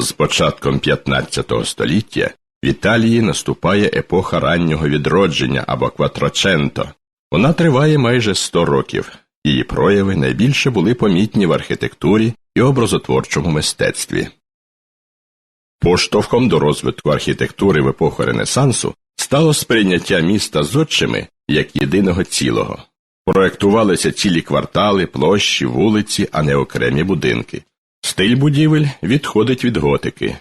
З початком 15 століття в Італії наступає епоха раннього відродження або кватроченто. Вона триває майже 100 років. Її прояви найбільше були помітні в архітектурі і образотворчому мистецтві. Поштовхом до розвитку архітектури в епоху Ренесансу стало сприйняття міста з зодчими як єдиного цілого. Проектувалися цілі квартали, площі, вулиці, а не окремі будинки. Стиль будівель відходить від готики.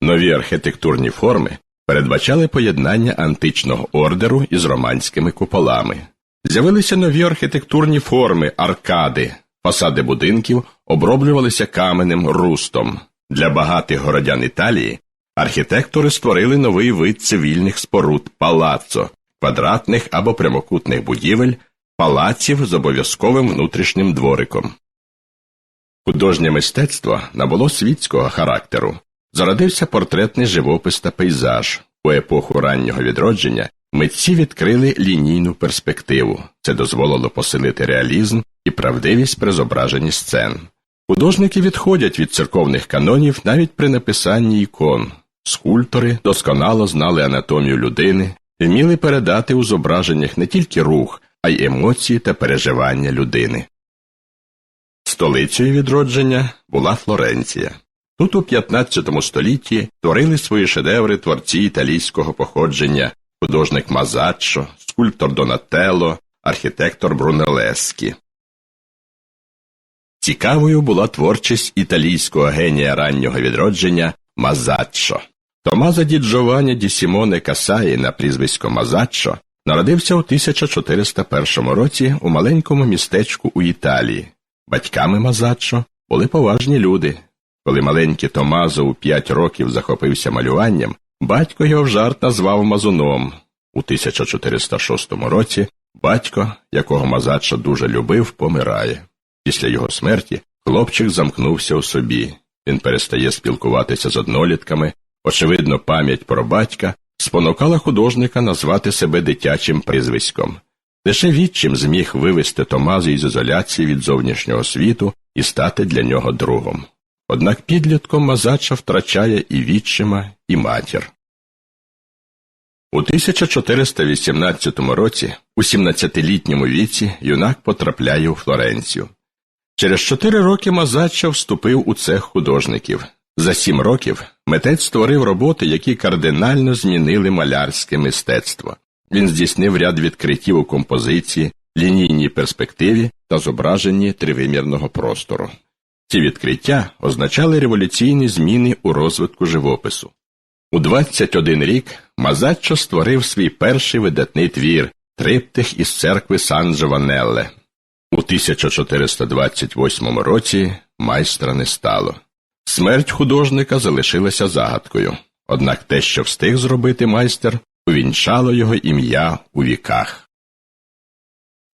Нові архітектурні форми передбачали поєднання античного ордеру із романськими куполами. З'явилися нові архітектурні форми, аркади, фасади будинків оброблювалися каменем рустом. Для багатих городян Італії архітектори створили новий вид цивільних споруд палаццо, квадратних або прямокутних будівель, палаців з обов'язковим внутрішнім двориком. Художнє мистецтво набуло світського характеру. Зародився портретний живопис та пейзаж. У епоху раннього відродження митці відкрили лінійну перспективу. Це дозволило посилити реалізм і правдивість при зображенні сцен. Художники відходять від церковних канонів навіть при написанні ікон. Скульптори досконало знали анатомію людини, вміли передати у зображеннях не тільки рух, а й емоції та переживання людини. Столицею відродження була Флоренція. Тут у 15 столітті творили свої шедеври творці італійського походження, художник Мазаччо, скульптор Донателло, архітектор Брунелескі. Цікавою була творчість італійського генія раннього відродження Мазаччо. Томазо ді Джованні ді Сімоне Касаї на прізвисько Мазаччо народився у 1401 році у маленькому містечку у Італії. Батьками Мазаччо були поважні люди. Коли маленький Томазо у п'ять років захопився малюванням, батько його в жарт назвав Мазуном. У 1406 році батько, якого Мазаччо дуже любив, помирає. Після його смерті хлопчик замкнувся у собі. Він перестає спілкуватися з однолітками. Очевидно, пам'ять про батька спонукала художника назвати себе дитячим прізвиськом. Лише відчим зміг вивести Томазу із ізоляції від зовнішнього світу і стати для нього другом. Однак підлітком Мазача втрачає і відчима, і матір. У 1418 році, у 17-літньому віці, юнак потрапляє у Флоренцію. Через чотири роки Мазаччо вступив у цех художників. За сім років митець створив роботи, які кардинально змінили малярське мистецтво. Він здійснив ряд відкриттів у композиції, лінійній перспективі та зображенні тривимірного простору. Ці відкриття означали революційні зміни у розвитку живопису. У 21 рік Мазаччо створив свій перший видатний твір триптих із церкви Сан Джованелле. У 1428 році майстра не стало. Смерть художника залишилася загадкою, однак те, що встиг зробити майстер, увінчало його ім'я у віках.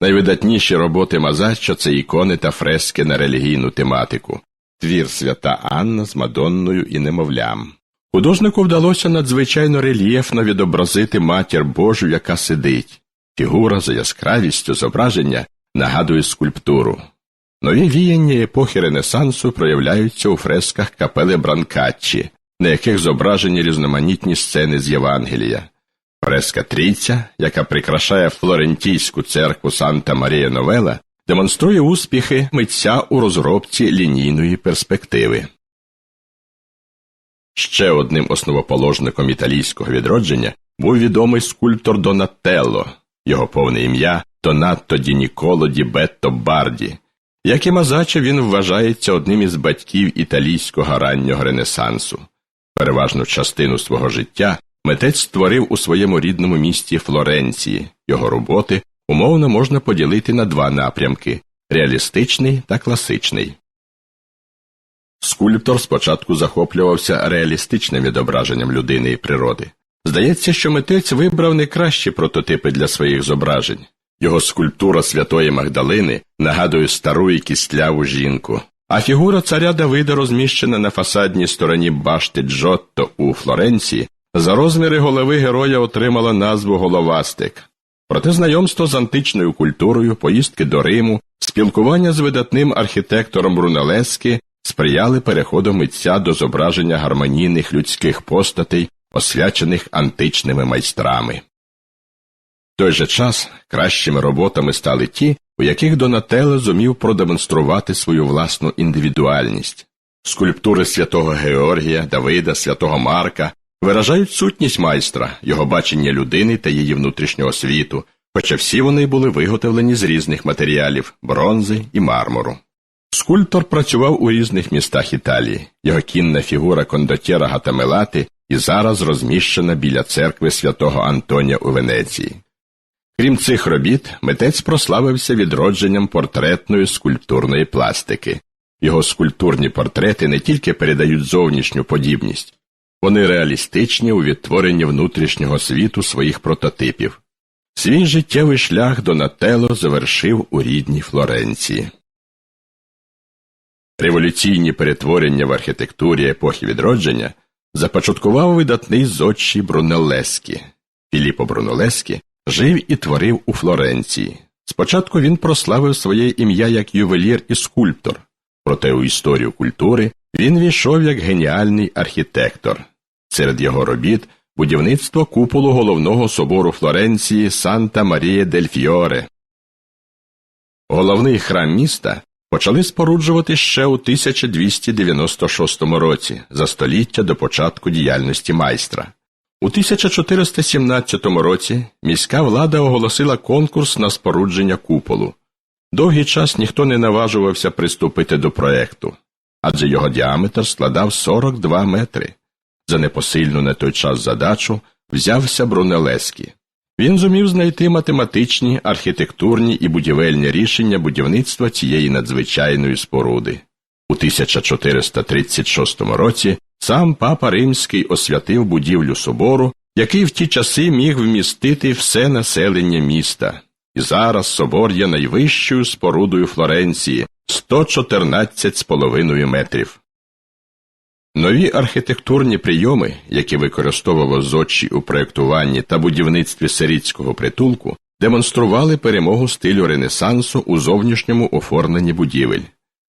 Найвидатніші роботи Мазаччо – це ікони та фрески на релігійну тематику, твір свята Анна з Мадонною і немовлям. Художнику вдалося надзвичайно рельєфно відобразити матір Божу, яка сидить. Фігура за яскравістю зображення нагадує скульптуру. Нові віяння епохи Ренесансу проявляються у фресках капели Бранкаччі, на яких зображені різноманітні сцени з Євангелія. Фреска Трійця, яка прикрашає флорентійську церкву Санта Марія Новела, демонструє успіхи митця у розробці лінійної перспективи. Ще одним основоположником італійського відродження був відомий скульптор Донателло, його повне ім'я Донатто Ді Ніколо Ді Бетто Барді. Як і Мазаче, він вважається одним із батьків італійського раннього ренесансу. Переважну частину свого життя митець створив у своєму рідному місті Флоренції. Його роботи умовно можна поділити на два напрямки реалістичний та класичний. Скульптор спочатку захоплювався реалістичним відображенням людини і природи. Здається, що митець вибрав найкращі прототипи для своїх зображень. Його скульптура Святої Магдалини нагадує стару і кістляву жінку, а фігура царя Давида розміщена на фасадній стороні башти Джотто у Флоренції, за розміри голови героя отримала назву Головастик. Проте знайомство з античною культурою, поїздки до Риму, спілкування з видатним архітектором Брунелески сприяли переходу митця до зображення гармонійних людських постатей, освячених античними майстрами. В той же час кращими роботами стали ті, у яких Донателло зумів продемонструвати свою власну індивідуальність. Скульптури святого Георгія, Давида, святого Марка виражають сутність майстра, його бачення людини та її внутрішнього світу, хоча всі вони були виготовлені з різних матеріалів бронзи і мармуру. Скульптор працював у різних містах Італії. Його кінна фігура кондотєра Гатамелати і зараз розміщена біля церкви святого Антонія у Венеції. Крім цих робіт, митець прославився відродженням портретної скульптурної пластики. Його скульптурні портрети не тільки передають зовнішню подібність, вони реалістичні у відтворенні внутрішнього світу своїх прототипів. Свій життєвий шлях Донателло завершив у рідній Флоренції. Революційні перетворення в архітектурі епохи відродження започаткував видатний зодчий Брунеллескі. Філіппо Брунеллескі жив і творив у Флоренції. Спочатку він прославив своє ім'я як ювелір і скульптор, проте у історію культури він війшов як геніальний архітектор. Серед його робіт будівництво куполу головного собору Флоренції Санта Марія дель Фьоре. Головний храм міста почали споруджувати ще у 1296 році, за століття до початку діяльності майстра. У 1417 році міська влада оголосила конкурс на спорудження куполу. Довгий час ніхто не наважувався приступити до проекту, адже його діаметр складав 42 метри. За непосильну на той час задачу взявся Брунелеський. Він зумів знайти математичні, архітектурні і будівельні рішення будівництва цієї надзвичайної споруди. У 1436 році сам папа Римський освятив будівлю собору, який в ті часи міг вмістити все населення міста. І зараз собор є найвищою спорудою Флоренції 114,5 метрів. Нові архітектурні прийоми, які використовував зодчий у проєктуванні та будівництві сирітського притулку, демонстрували перемогу стилю Ренесансу у зовнішньому оформленні будівель.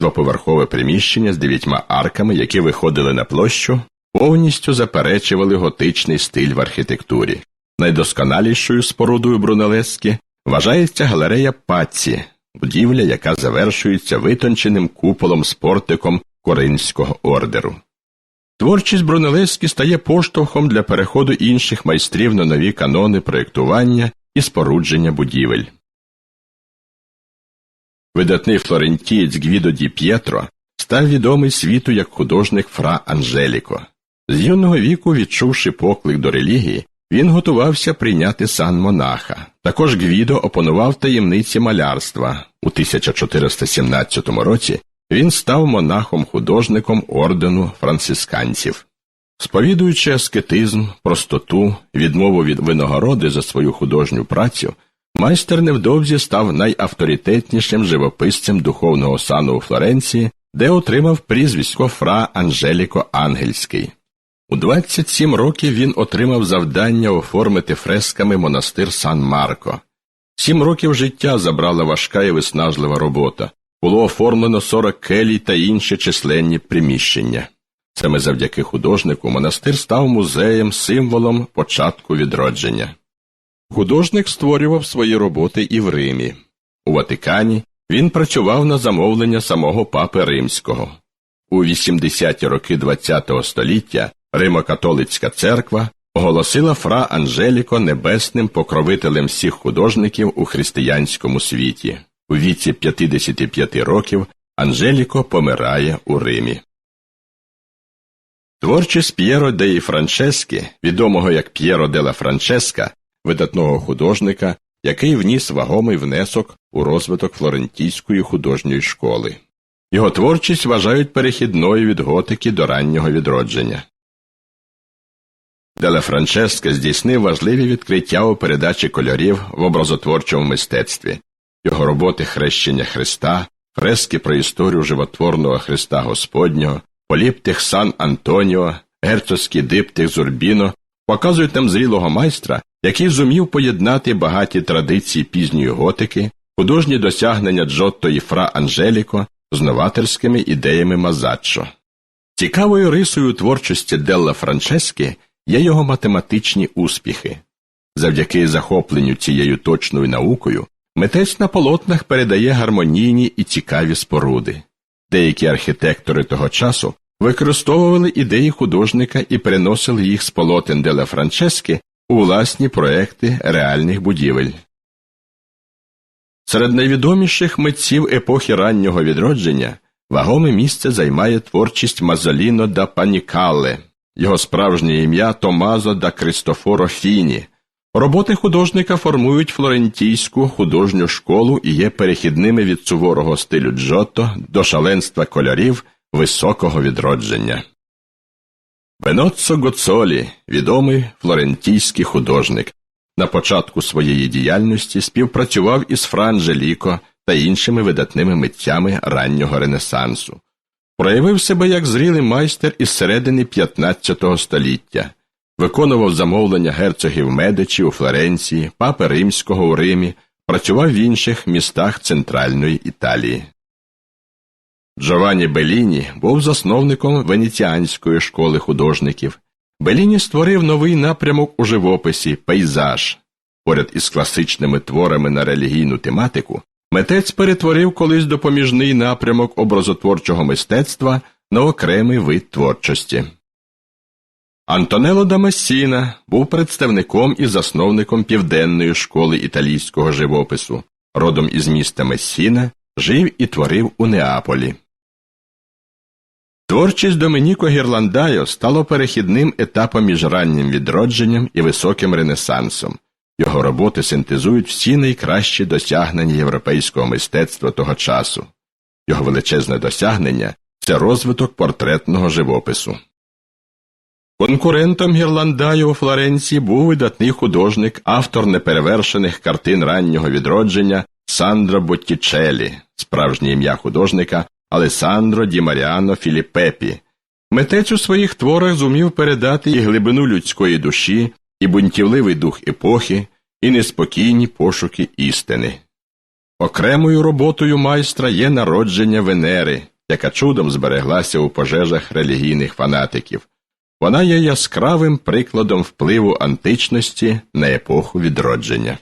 Двоповерхове приміщення з дев'ятьма арками, які виходили на площу, повністю заперечували готичний стиль в архітектурі. Найдосконалішою спорудою Брунелески вважається галерея Паці, будівля, яка завершується витонченим куполом з портиком Коринського ордеру. Творчість Брунелески стає поштовхом для переходу інших майстрів на нові канони проєктування і спорудження будівель. Видатний флорентієць Гвідо Ді П'єтро став відомий світу як художник Фра Анжеліко. З юного віку, відчувши поклик до релігії, він готувався прийняти сан монаха. Також Гвідо опанував таємниці малярства. У 1417 році він став монахом-художником ордену францисканців. Сповідуючи аскетизм, простоту, відмову від винагороди за свою художню працю, майстер невдовзі став найавторитетнішим живописцем духовного сану у Флоренції, де отримав прізвисько Фра Анжеліко Ангельський. У 27 років він отримав завдання оформити фресками монастир Сан Марко. Сім років життя забрала важка і виснажлива робота. Було оформлено 40 келій та інші численні приміщення. Саме завдяки художнику монастир став музеєм, символом початку відродження. Художник створював свої роботи і в Римі. У Ватикані він працював на замовлення самого папи Римського. У 80-ті роки ХХ століття Римо-католицька церква оголосила Фра Анжеліко небесним покровителем всіх художників у християнському світі. У віці 55 років Анжеліко помирає у Римі. Творчість П'єро деї Франческі, відомого як П'єро Дела Франческа, видатного художника, який вніс вагомий внесок у розвиток флорентійської художньої школи. Його творчість вважають перехідною від готики до раннього відродження. Деле Франческе здійснив важливі відкриття у передачі кольорів в образотворчому мистецтві. Його роботи хрещення Христа, фрески про історію животворного Христа Господнього, поліптих Сан Антоніо, герцогський диптих Зурбіно показують нам зрілого майстра, який зумів поєднати багаті традиції пізньої готики, художні досягнення Джотто і Фра Анжеліко з новаторськими ідеями Мазаччо. Цікавою рисою творчості Делла Франчески є його математичні успіхи. Завдяки захопленню цією точною наукою митець на полотнах передає гармонійні і цікаві споруди. Деякі архітектори того часу використовували ідеї художника і переносили їх з полотен Делла Франчески у власні проекти реальних будівель. Серед найвідоміших митців епохи раннього відродження вагоме місце займає творчість Мазоліно да Панікале, його справжнє ім'я Томазо да Кристофоро Фіні. Роботи художника формують флорентійську художню школу і є перехідними від суворого стилю Джотто до шаленства кольорів високого відродження. Беноццо Гоцолі, відомий флорентійський художник, на початку своєї діяльності співпрацював із Франжеліко та іншими видатними митцями раннього Ренесансу. Проявив себе як зрілий майстер із середини 15 століття, виконував замовлення герцогів Медичі у Флоренції, папи Римського у Римі, працював в інших містах Центральної Італії. Джованні Беліні був засновником Венеціанської школи художників. Беліні створив новий напрямок у живописі пейзаж. Поряд із класичними творами на релігійну тематику митець перетворив колись допоміжний напрямок образотворчого мистецтва на окремий вид творчості. Антонело да Мессіна був представником і засновником південної школи італійського живопису, родом із міста Мессіна, жив і творив у Неаполі. Творчість Домініко Гірландайо стало перехідним етапом між раннім відродженням і високим ренесансом. Його роботи синтезують всі найкращі досягнення європейського мистецтва того часу. Його величезне досягнення це розвиток портретного живопису. Конкурентом Гірландаю у Флоренції був видатний художник, автор неперевершених картин раннього відродження Сандро Боттічелі, справжнє ім'я художника Алесандро Ді Маріано Філіппепі. Митець у своїх творах зумів передати і глибину людської душі, і бунтівливий дух епохи, і неспокійні пошуки істини. Окремою роботою майстра є народження Венери, яка чудом збереглася у пожежах релігійних фанатиків. Вона є яскравим прикладом впливу античності на епоху відродження.